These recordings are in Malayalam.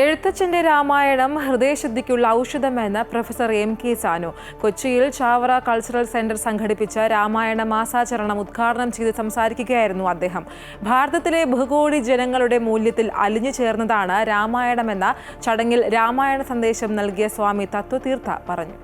എഴുത്തച്ഛന്റെ രാമായണം ഹൃദയശുദ്ധിക്കുള്ള ഔഷധമെന്ന് പ്രൊഫസർ എം കെ സാനു. കൊച്ചിയിൽ ചാവറ കൾച്ചറൽ സെന്റർ സംഘടിപ്പിച്ച രാമായണ മാസാചരണം ഉദ്ഘാടനം ചെയ്ത് സംസാരിക്കുകയായിരുന്നു അദ്ദേഹം. ഭാരതത്തിലെ ബഹുകോടി ജനങ്ങളുടെ മൂല്യത്തിൽ അലിഞ്ഞു ചേർന്നതാണ് രാമായണമെന്ന ചടങ്ങിൽ രാമായണ സന്ദേശം നൽകിയ സ്വാമി തത്വതീർത്ഥ പറഞ്ഞു.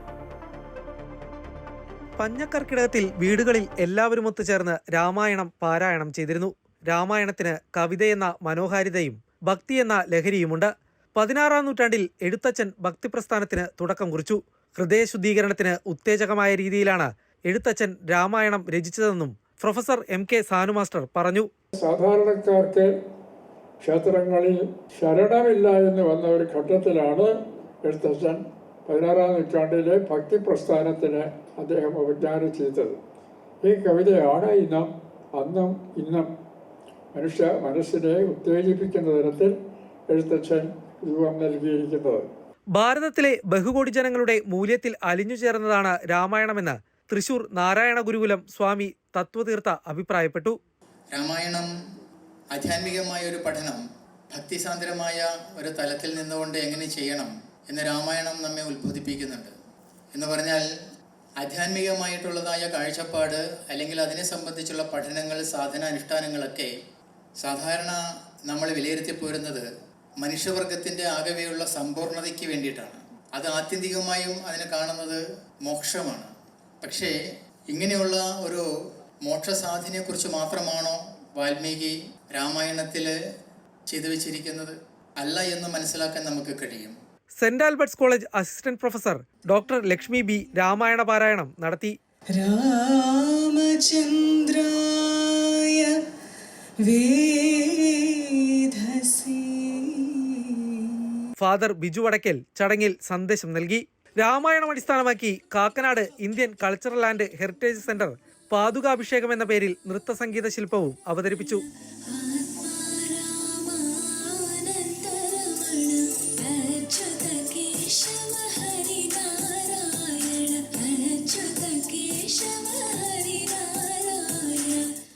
പഞ്ഞക്കർക്കിടകത്തിൽ വീടുകളിൽ എല്ലാവരും ഒത്തുചേർന്ന് രാമായണം പാരായണം ചെയ്തിരുന്നു. രാമായണത്തിന് കവിതയെന്ന മനോഹാരിതയും ഭക്തി എന്ന ലഹരിയുമുണ്ട്. പതിനാറാം നൂറ്റാണ്ടിൽ എഴുത്തച്ഛൻ ഭക്തിപ്രസ്ഥാനത്തിന് തുടക്കം കുറിച്ചു. ഹൃദയശുദ്ധീകരണത്തിന് ഉത്തേജകമായ രീതിയിലാണ് Ezhuthachan Ramayanam രചിച്ചതെന്നും professor M K Sanu master പറഞ്ഞു. സാധാരണക്കാർക്ക് ക്ഷേത്രങ്ങളിൽ ശരണമില്ല എന്ന് വന്ന ഒരു ഘട്ടത്തിലാണ് എഴുത്തച്ഛൻ പതിനാറാം നൂറ്റാണ്ടിലെ ഭക്തി പ്രസ്ഥാനത്തിന് അദ്ദേഹം ഉപജ്ഞാനം ചെയ്തത്. ഈ കവിതയാണ് ഇന്നും അന്നും ഇന്നും. മനുഷ്യ മനസ്സിനെ ഉത്തേജിപ്പിക്കുന്ന തരത്തിൽ എഴുത്തച്ഛൻ ഭാരതത്തിലെ ബഹുകോടി ജനങ്ങളുടെ മൂല്യത്തിൽ അലിഞ്ഞു ചേർന്നതാണ് രാമായണമെന്ന് തൃശൂർ നാരായണ ഗുരുകുലം സ്വാമി തത്വതീർത്ഥ അഭിപ്രായപ്പെട്ടു. രാമായണം ആധ്യാത്മികമായ ഒരു പഠനം ഭക്തിസാന്ദ്രമായ ഒരു തലത്തിൽ നിന്നുകൊണ്ട് എങ്ങനെ ചെയ്യണം എന്ന് രാമായണം നമ്മെ ഉത്ബോധിപ്പിക്കുന്നുണ്ട്. എന്ന് പറഞ്ഞാൽ ആധ്യാത്മികമായിട്ടുള്ളതായ കാഴ്ചപ്പാട് അല്ലെങ്കിൽ അതിനെ സംബന്ധിച്ചുള്ള പഠനങ്ങൾ സാധന അനുഷ്ഠാനങ്ങളൊക്കെ സാധാരണ നമ്മൾ വിലയിരുത്തി പോരുന്നത് മനുഷ്യവർഗത്തിന്റെ ആകെയുള്ള സമ്പൂർണതയ്ക്ക് വേണ്ടിയിട്ടാണ്. അത് ആത്യന്തികമായും അതിനെ കാണുന്നത് മോക്ഷമാണ്. പക്ഷേ ഇങ്ങനെയുള്ള ഒരു മോക്ഷസാധനയെക്കുറിച്ച് മാത്രമാണോ വാൽമീകി രാമായണത്തിൽ ചെയ്തു വെച്ചിരിക്കുന്നത്? അല്ല എന്ന് മനസ്സിലാക്കാൻ നമുക്ക് കഴിയും. Saint Albert's college assistant professor doctor Lakshmi B Ramayana പാരായണം നടത്തി. രാമചന്ദ്രായ വേധസി ഫാദർ ബിജു വടക്കൽ ചടങ്ങിൽ സന്ദേശം നൽകി. രാമായണം അടിസ്ഥാനമാക്കി Kakkanad Indian cultural and heritage centre പാതുകാഭിഷേകം എന്ന പേരിൽ നൃത്ത സംഗീത ശില്പവും അവതരിപ്പിച്ചു.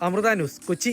അമൃത ന്യൂസ് കൊച്ചി.